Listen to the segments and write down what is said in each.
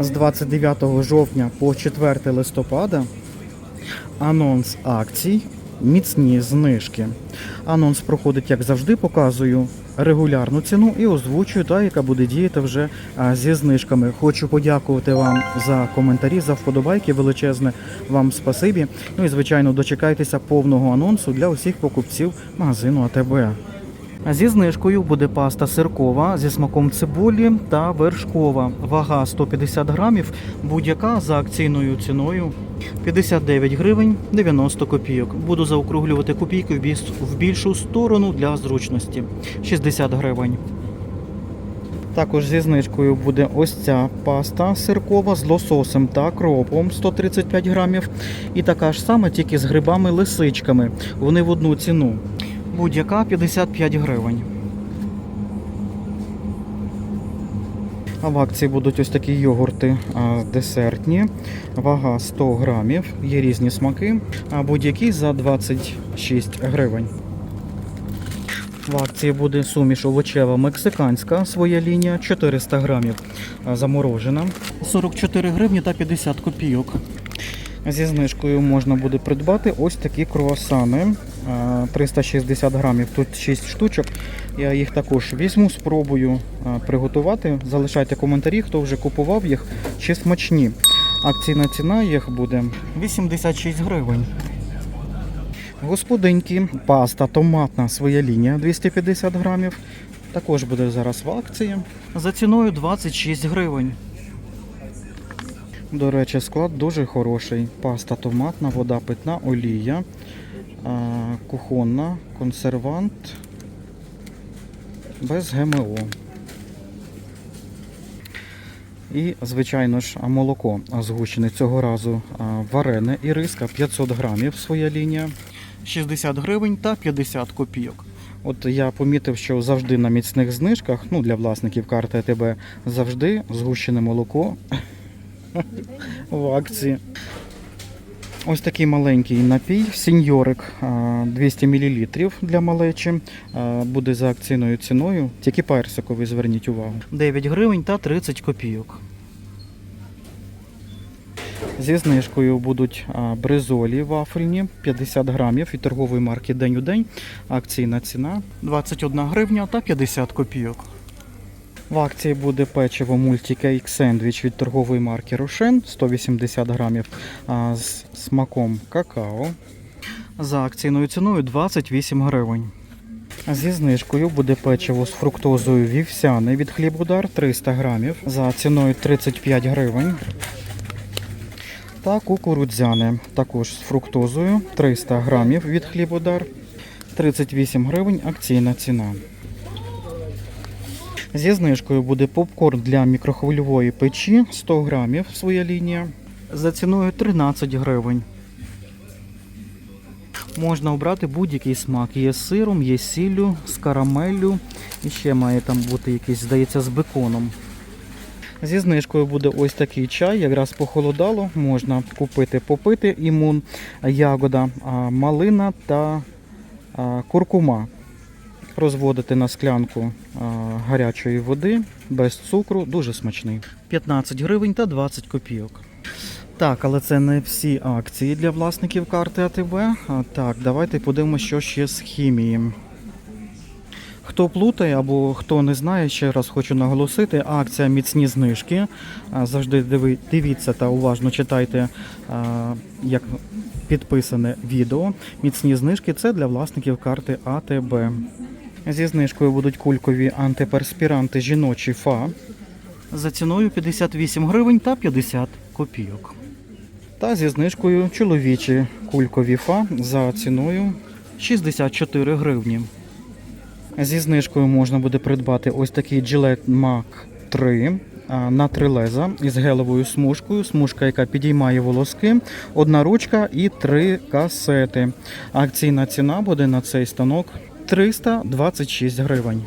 з 29 жовтня по 4 листопада анонс акцій, міцні знижки. Анонс проходить, як завжди, показую регулярну ціну і озвучую та, яка буде діяти вже зі знижками. Хочу подякувати вам за коментарі, за вподобайки. Величезне вам спасибі. Ну і звичайно, дочекайтеся повного анонсу для усіх покупців магазину АТБ. Зі знижкою буде паста сиркова зі смаком цибулі та вершкова. Вага 150 грамів, будь-яка за акційною ціною 59 гривень 90 копійок. Буду заокруглювати копійки в більшу сторону для зручності 60 гривень. Також зі знижкою буде ось ця паста сиркова з лососем та кропом 135 грамів. І така ж сама, тільки з грибами-лисичками. Вони в одну ціну. Будь-яка 55 гривень. А в акції будуть ось такі йогурти десертні. Вага 100 грамів. Є різні смаки. А будь-який за 26 гривень. В акції буде суміш овочева мексиканська, своя лінія 400 грамів заморожена. 44 гривні та 50 копійок. Зі знижкою можна буде придбати ось такі круасани. 360 грамів. Тут 6 штучок. Я їх також візьму, спробую приготувати. Залишайте коментарі, хто вже купував їх, чи смачні. Акційна ціна їх буде 86 гривень. Господинки, паста томатна своя лінія 250 грамів. Також буде зараз в акції. За ціною 26 гривень. До речі, склад дуже хороший. Паста томатна, вода питна, олія, кухонна, консервант без ГМО. І, звичайно ж, молоко згущене цього разу варене і риска 500 грамів своя лінія. 60 гривень та 50 копійок. От я помітив, що завжди на міцних знижках, ну для власників карти АТБ, завжди згущене молоко в акції. Ось такий маленький напій, сіньорик 200 мл для малечі. Буде за акційною ціною. Тільки персиковий, зверніть увагу. 9 гривень та 30 копійок. Зі знижкою будуть бризолі вафельні 50 грамів від торгової марки День у день. Акційна ціна 21 гривня та 50 копійок. В акції буде печиво мультикейк сендвіч від торгової марки Рошен 180 грамів з смаком какао. За акційною ціною 28 гривень. Зі знижкою буде печиво з фруктозою вівсяне від хлібудар 300 грамів за ціною 35 гривень. Та кукурудзяне також з фруктозою 300 грамів від хлібудар 38 гривень акційна ціна. Зі знижкою буде попкорн для мікрохвильової печі 100 грамів своя лінія за ціною 13 гривень. Можна обрати будь-який смак. Є з сиром, є з сіллю, з карамеллю. І ще має там бути якийсь, здається, з беконом. Зі знижкою буде ось такий чай, якраз похолодало, можна купити, попити імун, ягода, малина та куркума. Розводити на склянку гарячої води без цукру, дуже смачний. 15 гривень та 20 копійок. Так, але це не всі акції для власників карти АТБ. Так, давайте подивимося, що ще з хімії. Хто плутає або хто не знає, ще раз хочу наголосити, акція міцні знижки. Завжди дивіться та уважно читайте, як підписане відео. Міцні знижки це для власників карти АТБ. Зі знижкою будуть кулькові антиперспіранти жіночі ФА за ціною 58 гривень та 50 копійок. Та зі знижкою чоловічі кулькові ФА за ціною 64 гривні. Зі знижкою можна буде придбати ось такий Gillette Mac 3 на три леза із гелевою смужкою. Смужка, яка підіймає волоски, одна ручка і три касети. Акційна ціна буде на цей станок 326 гривень.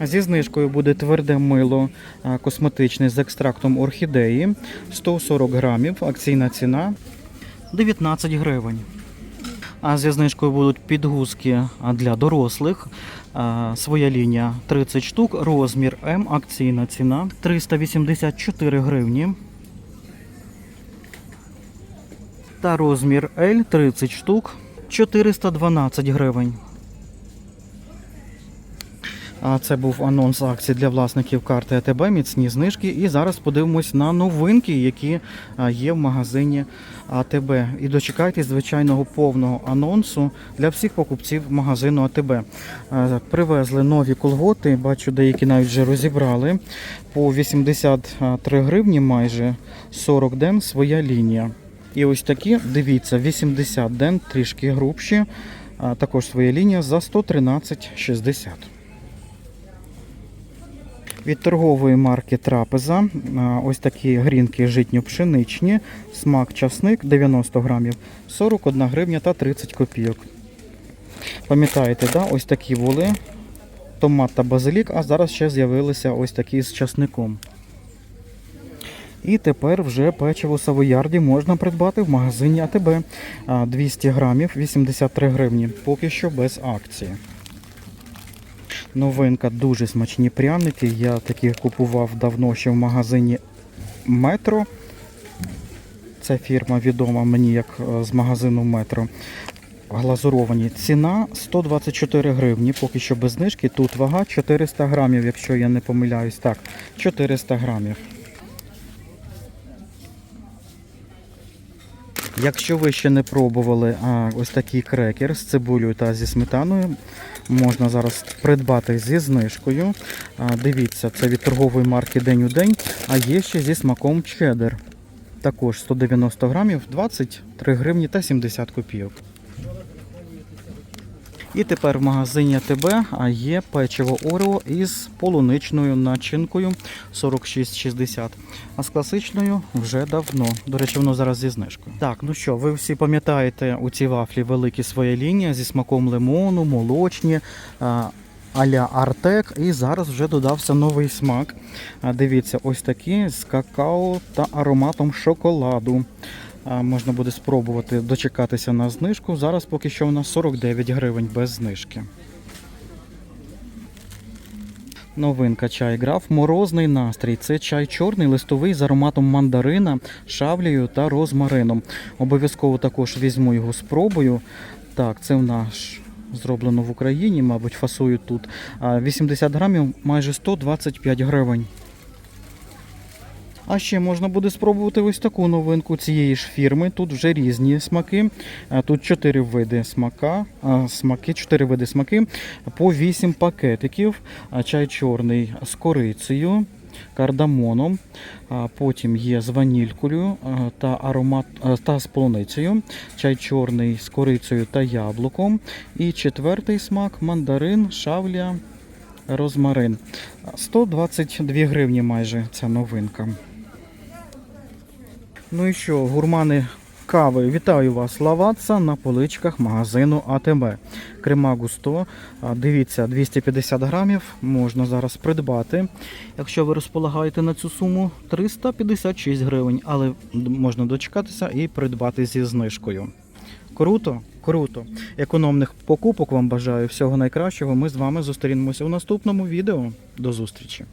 Зі знижкою буде тверде мило косметичне з екстрактом орхідеї 140 грамів. Акційна ціна 19 гривень. А зі знижкою будуть підгузки для дорослих Своя лінія 30 штук, розмір М, акційна ціна 384 гривні. Та розмір L 30 штук 412 гривень. А це був анонс акції для власників карти АТБ, міцні знижки. І зараз подивимось на новинки, які є в магазині АТБ. І дочекайтесь звичайного повного анонсу для всіх покупців магазину АТБ. Привезли нові колготи, бачу, деякі навіть вже розібрали. По 83 гривні майже 40 ден своя лінія. І ось такі, дивіться, 80 ден, трішки грубші. Також своя лінія за 113,60. Від торгової марки Трапеза ось такі грінки житньо-пшеничні, смак часник 90 грамів, 41 гривня та 30 копійок. Пам'ятаєте, да? ось такі були томат та базилік, а зараз ще з'явилися ось такі з часником. І тепер вже печиво савоярді можна придбати в магазині АТБ. 200 грамів 83 гривні, поки що без акції. Новинка дуже смачні пряники. Я такі купував давно ще в магазині Метро. Це фірма відома мені як е, з магазину Метро. Глазуровані. Ціна 124 гривні, поки що без знижки. Тут вага 400 грамів, якщо я не помиляюсь. Так, 400 грамів. Якщо ви ще не пробували а, ось такий крекер з цибулею та зі сметаною, можна зараз придбати зі знижкою. А, дивіться, це від торгової марки День у день, а є ще зі смаком чеддер. Також 190 грамів, 23 гривні та 70 копійок. І тепер в магазині АТБ є печиво Орео із полуничною начинкою 46,60. А з класичною вже давно. До речі, воно зараз зі знижкою. Так, ну що, ви всі пам'ятаєте у ці вафлі великі своя лінія зі смаком лимону, молочні. а, А-ля Артек, і зараз вже додався новий смак. Дивіться, ось такі з какао та ароматом шоколаду. Можна буде спробувати дочекатися на знижку. Зараз поки що у нас 49 гривень без знижки. Новинка чай граф. Морозний настрій. Це чай чорний, листовий з ароматом мандарина, шавлею та розмарином. Обов'язково також візьму його спробую. Так, це в наш зроблено в Україні, мабуть, фасують тут. А 80 грамів майже 125 гривень. А ще можна буде спробувати ось таку новинку цієї ж фірми. Тут вже різні смаки. Тут 4 види смака, смаки, 4 види смаки по 8 пакетиків. Чай чорний з корицею, кардамоном. Потім є з ванількою та аромат та з полуницею. Чай чорний з корицею та яблуком. І четвертий смак мандарин, шавля, розмарин. 122 гривні майже ця новинка. Ну і що, гурмани кави, вітаю вас! Лаваца на поличках магазину АТБ. Крема густо. Дивіться, 250 грамів можна зараз придбати. Якщо ви розполагаєте на цю суму 356 гривень, але можна дочекатися і придбати зі знижкою. Круто, круто. Економних покупок вам бажаю всього найкращого. Ми з вами зустрінемося у наступному відео. До зустрічі!